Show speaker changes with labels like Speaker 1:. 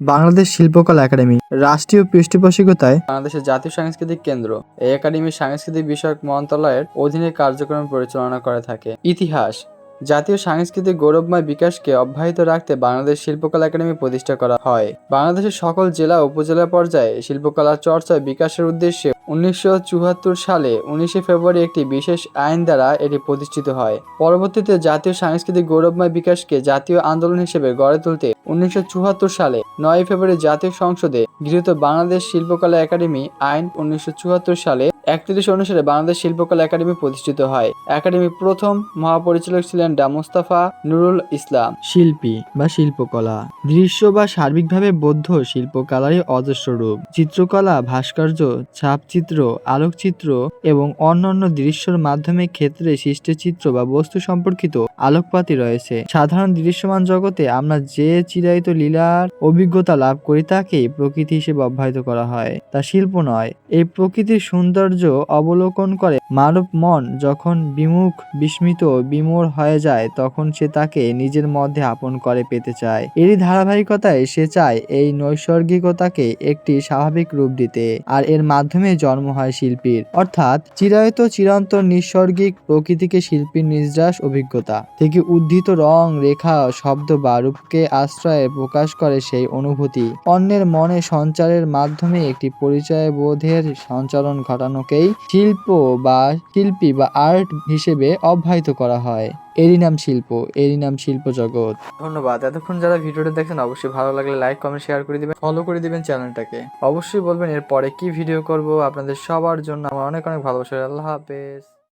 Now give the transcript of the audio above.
Speaker 1: বাংলাদেশ শিল্পকলা একাডেমি, রাষ্ট্রীয় পৃষ্ঠপোষকতায়
Speaker 2: বাংলাদেশের জাতীয় সাংস্কৃতিক কেন্দ্র। এই একাডেমি সাংস্কৃতিক বিষয়ক মন্ত্রণালয়ের অধীনে কার্যক্রম পরিচালনা করে থাকে। ইতিহাস জাতীয় সাংস্কৃতিক গৌরবময় বিকাশকে অব্যাহত রাখতে বাংলাদেশ শিল্পকলা একাডেমি প্রতিষ্ঠা করা হয়। বাংলাদেশের সকল জেলা উপজেলা পর্যায়ে শিল্পকলা চর্চা বিকাশের উদ্দেশ্যে উনিশশো চুয়াত্তর সালে উনিশে ফেব্রুয়ারি একটি বিশেষ আইন দ্বারা এটি প্রতিষ্ঠিত হয়। পরবর্তীতে জাতীয় সাংস্কৃতিক গৌরবময় বিকাশকে জাতীয় আন্দোলন হিসেবে গড়ে তুলতে উনিশশো চুয়াত্তর সালে নয় ফেব্রুয়ারি জাতীয় সংসদে গৃহীত বাংলাদেশ শিল্পকলা একাডেমি আইন উনিশশো চুয়াত্তর সালে একত্রিশ অনুসারে বাংলাদেশ শিল্পকলা একাডেমি প্রতিষ্ঠিত হয়। একাডেমির প্রথম মহাপরিচালক ছিলেন ডা মুস্তাফা নুরুল ইসলাম।
Speaker 1: শিল্পী বা শিল্পকলা, দৃশ্য বা সার্বিকভাবে বৌদ্ধ শিল্পকলারই অজস্র রূপ। চিত্রকলা, ভাস্কর্য, ছাপচিত্র, আলোকচিত্র এবং অন্যান্য দৃশ্যর মাধ্যমে ক্ষেত্রে সৃষ্টিচিত্র বা বস্তু সম্পর্কিত আলোকপাতি রয়েছে। সাধারণ দৃশ্যমান জগতে আমরা যে চিরায়িত লীলার অভিজ্ঞতা লাভ করি তাকে প্রকৃতি হিসেবে অব্যাহত করা হয়। তা শিল্প নয়, এই প্রকৃতির সৌন্দর্য অবলোকন করে। মানব মন যখন বিমুখ, বিস্মিত, বিমোর হয়ে যায়, তখন সে তাকে নিজের মধ্যে আপন করে পেতে চায়। এরই ধারাবাহিকতায় সে চায় এই নৈসর্গিকতাকে একটি স্বাভাবিক রূপ দিতে, আর এর মাধ্যমে জন্ম হয় শিল্পীর। অর্থাৎ চিরায়ত চিরন্তন নিঃসর্গিক প্রকৃতিকে শিল্পীর নির্যাস, অভিজ্ঞতা। থেকে উদ্ধৃত রং, রেখা, শব্দ বা রূপকে আশ্রয়ে প্রকাশ করে সেই অনুভূতি। অন্যের মনে সঞ্চারের মাধ্যমে একটি পরিচয় বোধের সঞ্চালন ঘটানোকেই শিল্প বা শিল্পী বা আর্ট হিসেবে অব্যাহত করা হয়। এরই নাম শিল্প, এরই নাম শিল্প জগৎ।
Speaker 2: ধন্যবাদ। এতক্ষণ যারা ভিডিওটা দেখেন, অবশ্যই ভালো লাগলে লাইক, কমেন্ট, শেয়ার করে দিবেন, ফলো করে দিবেন চ্যানেলটাকে। অবশ্যই বলবেন এরপরে কি ভিডিও করব আপনাদের সবার জন্য। আমার অনেক অনেক ভালোবাসা আল্লাহ হাফেজ।